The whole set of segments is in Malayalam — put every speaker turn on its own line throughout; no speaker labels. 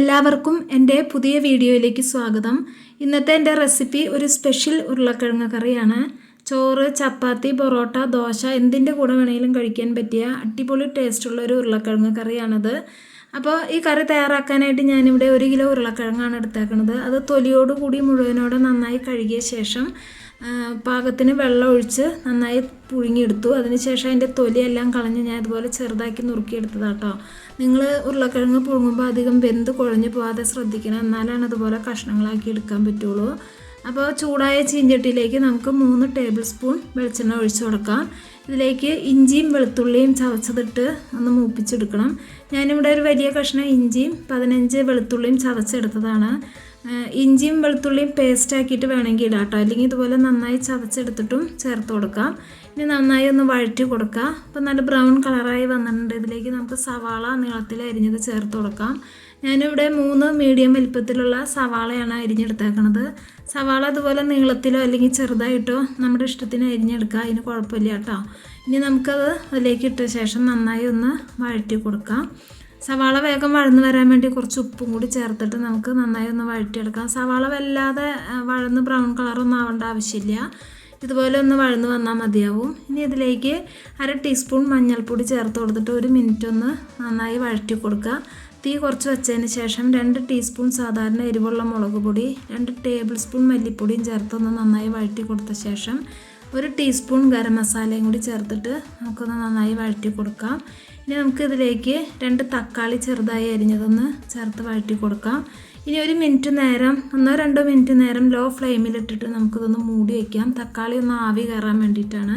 എല്ലാവർക്കും എന്റെ പുതിയ വീഡിയോയിലേക്ക് സ്വാഗതം. ഇന്നത്തെ എന്റെ റെസിപ്പി ഒരു സ്പെഷ്യൽ ഉരുളക്കിഴങ്ങ് കറിയാണ്. ചോറ് ചപ്പാത്തി പൊറോട്ട ദോശ എന്തിന്റെ കൂടെ വേണമെങ്കിലും കഴിക്കാൻ പറ്റിയ അടിപൊളി ടേസ്റ്റുള്ള ഒരു ഉരുളക്കിഴങ്ങ് കറിയാണത്. അപ്പോൾ ഈ കറി തയ്യാറാക്കാനായിട്ട് ഞാനിവിടെ ഒരു കിലോ ഉരുളക്കിഴങ്ങാണ് എടുത്തേക്കുന്നത് അത് തൊലിയോട് കൂടി മുഴുവനോടെ നന്നായി കഴുകിയ ശേഷം പാകത്തിന് വെള്ളം ഒഴിച്ച് നന്നായി പുഴുങ്ങിയെടുത്തു. അതിനുശേഷം അതിന്റെ തൊലിയെല്ലാം കളഞ്ഞ് ഞാൻ ഇതുപോലെ ചെറുതാക്കി നുറുക്കിയെടുത്തതാട്ടോ. നിങ്ങൾ ഉരുളക്കിഴങ്ങ് പുഴുങ്ങുമ്പോൾ അധികം വെന്ത് കുഴഞ്ഞു പോകാതെ ശ്രദ്ധിക്കണം. എന്നാലാണ് അതുപോലെ കഷ്ണങ്ങളാക്കി എടുക്കാൻ പറ്റുള്ളൂ. അപ്പോൾ ചൂടായ ചീഞ്ചട്ടിയിലേക്ക് നമുക്ക് മൂന്ന് ടേബിൾ സ്പൂൺ വെളിച്ചെണ്ണ ഒഴിച്ചു കൊടുക്കാം. ഇതിലേക്ക് ഇഞ്ചിയും വെളുത്തുള്ളിയും ചവച്ചതിട്ട് ഒന്ന് മൂപ്പിച്ചെടുക്കണം. ഞാനിവിടെ ഒരു വലിയ കഷ്ണം ഇഞ്ചിയും പതിനഞ്ച് വെളുത്തുള്ളിയും ചതച്ചെടുത്തതാണ്. ആ, ഇഞ്ചിയും വെളുത്തുള്ളിയും പേസ്റ്റ് ആക്കിയിട്ട് വേണമെങ്കിൽ ഇടാം കേട്ടോ അല്ലെങ്കിൽ ഇതുപോലെ നന്നായി ചതച്ചെടുത്തിട്ടും ചേർത്ത് കൊടുക്കാം. ഇനി നന്നായി ഒന്ന് വഴറ്റി കൊടുക്കുക അപ്പോൾ നല്ല ബ്രൗൺ കളറായി വന്നിട്ടുണ്ട്. ഇതിലേക്ക് നമുക്ക് സവാള നീളത്തിൽ അരിഞ്ഞത് ചേർത്ത് കൊടുക്കാം. ഞാനിവിടെ മൂന്ന് മീഡിയം വലിപ്പത്തിലുള്ള സവാളയാണ് അരിഞ്ഞെടുത്തേക്കണത്. സവാള അതുപോലെ നീളത്തിലോ അല്ലെങ്കിൽ ചെറുതായിട്ടോ നമ്മുടെ ഇഷ്ടത്തിന് അരിഞ്ഞെടുക്കുക അതിന് കുഴപ്പമില്ല കേട്ടോ. ഇനി നമുക്കത് അതിലേക്ക് ഇട്ട ശേഷം നന്നായി ഒന്ന് വഴറ്റി കൊടുക്കാം. സവാള വേഗം വഴന്ന് വരാൻ വേണ്ടി കുറച്ച് ഉപ്പും കൂടി ചേർത്തിട്ട് നമുക്ക് നന്നായി ഒന്ന് വഴറ്റിയെടുക്കാം. സവാള വല്ലാതെ വഴന്ന് ബ്രൗൺ കളറൊന്നും ആവേണ്ട ആവശ്യമില്ല. ഇതുപോലെ ഒന്ന് വഴന്ന് വന്നാൽ മതിയാവും. ഇനി ഇതിലേക്ക് അര ടീസ്പൂൺ മഞ്ഞൾപ്പൊടി ചേർത്ത് കൊടുത്തിട്ട് ഒരു മിനിറ്റ് ഒന്ന് നന്നായി വഴറ്റി കൊടുക്കുക. തീ കുറച്ച് വെച്ചതിന് ശേഷം രണ്ട് ടീസ്പൂൺ സാധാരണ എരിവുള്ള മുളക് പൊടി രണ്ട് ടേബിൾ സ്പൂൺ മല്ലിപ്പൊടിയും ചേർത്തൊന്ന് നന്നായി വഴറ്റി കൊടുത്ത ശേഷം ഒരു ടീസ്പൂൺ ഗരം മസാലയും കൂടി ചേർത്തിട്ട് നമുക്കൊന്ന് നന്നായി വഴറ്റി കൊടുക്കാം. ഇനി നമുക്ക് ഇതിലേക്ക് രണ്ട് തക്കാളി ചെറുതായി അരിഞ്ഞതൊന്ന് ചേർത്ത് വഴറ്റി കൊടുക്കാം. ഇനി ഒരു മിനിറ്റ് നേരം ഒന്നോ രണ്ടോ മിനിറ്റ് നേരം ലോ ഫ്ലെയിമിലിട്ടിട്ട് നമുക്കിതൊന്ന് മൂടി വയ്ക്കാം തക്കാളി ഒന്ന് ആവി കയറാൻ വേണ്ടിയിട്ടാണ്.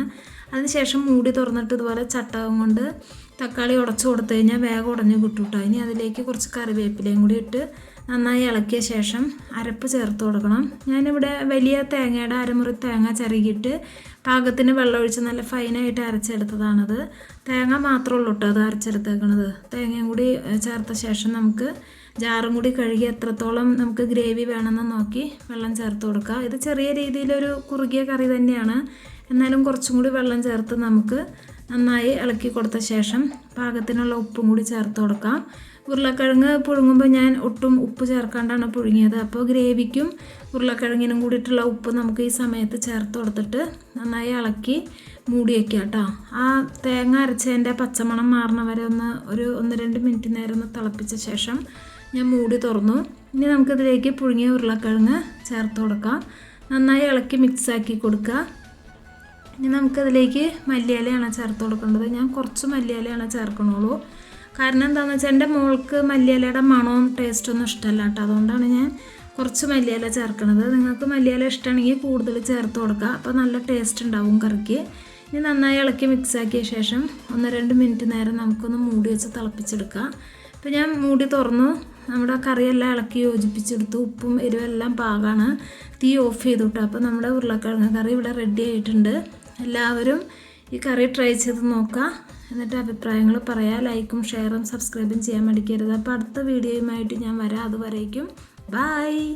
അതിനുശേഷം മൂടി തുറന്നിട്ട് ഇതുപോലെ ചട്ടകം കൊണ്ട് തക്കാളി ഉടച്ചു കൊടുത്തു കഴിഞ്ഞാൽ വേഗം ഉടഞ്ഞു കിട്ടും ഇനി അതിലേക്ക് കുറച്ച് കറിവേപ്പിലയും കൂടി ഇട്ട് നന്നായി ഇളക്കിയ ശേഷം അരപ്പ് ചേർത്ത് കൊടുക്കണം. ഞാനിവിടെ വലിയ തേങ്ങയുടെ അരമുറി തേങ്ങ ചിരകിയിട്ട് പാകത്തിന് വെള്ളമൊഴിച്ച് നല്ല ഫൈനായിട്ട് അരച്ചെടുത്തതാണത്. തേങ്ങ മാത്രമേ ഉള്ളൂ കേട്ടോ അത് അരച്ചെടുത്തേക്കണത്. തേങ്ങയും കൂടി ചേർത്ത ശേഷം നമുക്ക് ജാറും കൂടി കഴുകി എത്രത്തോളം നമുക്ക് ഗ്രേവി വേണമെന്ന് നോക്കി വെള്ളം ചേർത്ത് കൊടുക്കുക ഇത് ചെറിയ രീതിയിലൊരു കുറുകിയ കറി തന്നെയാണ്. എന്നാലും കുറച്ചും കൂടി വെള്ളം ചേർത്ത് നമുക്ക് നന്നായി ഇളക്കി കൊടുത്ത ശേഷം പാകത്തിനുള്ള ഉപ്പും കൂടി ചേർത്ത് കൊടുക്കാം. ഉരുളക്കിഴങ്ങ് പുഴുങ്ങുമ്പോൾ ഞാൻ ഒട്ടും ഉപ്പ് ചേർക്കാണ്ടാണ് പുഴുങ്ങിയത്. അപ്പോൾ ഗ്രേവിക്കും ഉരുളക്കിഴങ്ങിനും കൂടിയിട്ടുള്ള ഉപ്പ് നമുക്ക് ഈ സമയത്ത് ചേർത്ത് കൊടുത്തിട്ട് നന്നായി ഇളക്കി മൂടി വയ്ക്കുക കേട്ടോ. ആ തേങ്ങ അരച്ചതിന്റെ പച്ചമണം മാറണ വരെ ഒന്ന് ഒരു ഒന്ന് രണ്ട് മിനിറ്റ് നേരം ഒന്ന് തിളപ്പിച്ച ശേഷം ഞാൻ മൂടി തുറന്നു. ഇനി നമുക്കിതിലേക്ക് പുഴുങ്ങിയ ഉരുളക്കിഴങ്ങ് ചേർത്ത് കൊടുക്കാം. നന്നായി ഇളക്കി മിക്സാക്കി കൊടുക്കുക. ഇനി നമുക്കതിലേക്ക് മല്ലിയിലയാണ് ചേർത്ത് കൊടുക്കേണ്ടത്. ഞാൻ കുറച്ച് മല്ലിയിലയാണ് ചേർക്കണുള്ളൂ. കാരണം എന്താണെന്ന് വെച്ചാൽ എന്റെ മോൾക്ക് മല്ലിയിലയുടെ മണവും ടേസ്റ്റൊന്നും ഇഷ്ടമല്ല കേട്ടോ. അതുകൊണ്ടാണ് ഞാൻ കുറച്ച് മല്ലിയില ചേർക്കണത്. നിങ്ങൾക്ക് മല്ലിയില ഇഷ്ടമാണെങ്കിൽ കൂടുതൽ ചേർത്ത് കൊടുക്കുക അപ്പോൾ നല്ല ടേസ്റ്റ് ഉണ്ടാവും കറിക്ക്. ഇനി നന്നായി ഇളക്കി മിക്സാക്കിയ ശേഷം ഒന്ന് രണ്ട് മിനിറ്റ് നേരം നമുക്കൊന്ന് മൂടി വെച്ച് തിളപ്പിച്ചെടുക്കാം. അപ്പോൾ ഞാൻ മൂടി തുറന്നു. നമ്മുടെ കറിയെല്ലാം ഇളക്കി യോജിപ്പിച്ചെടുത്തു. ഉപ്പും എരിവെല്ലാം പാകമാണ് തീ ഓഫ് ചെയ്തു അപ്പോൾ നമ്മുടെ ഉരുളക്കിഴങ്ങ് കറി ഇവിടെ റെഡി ആയിട്ടുണ്ട്. എല്ലാവരും ഈ കറി ട്രൈ ചെയ്ത് നോക്കുക എന്നിട്ട് അഭിപ്രായങ്ങൾ പറയാം. ലൈക്കും ഷെയറും സബ്സ്ക്രൈബും ചെയ്യാൻ മടിക്കരുത്. അപ്പോൾ അടുത്ത വീഡിയോയുമായിട്ട് ഞാൻ വരാം. അതുവരേക്കും ബായ്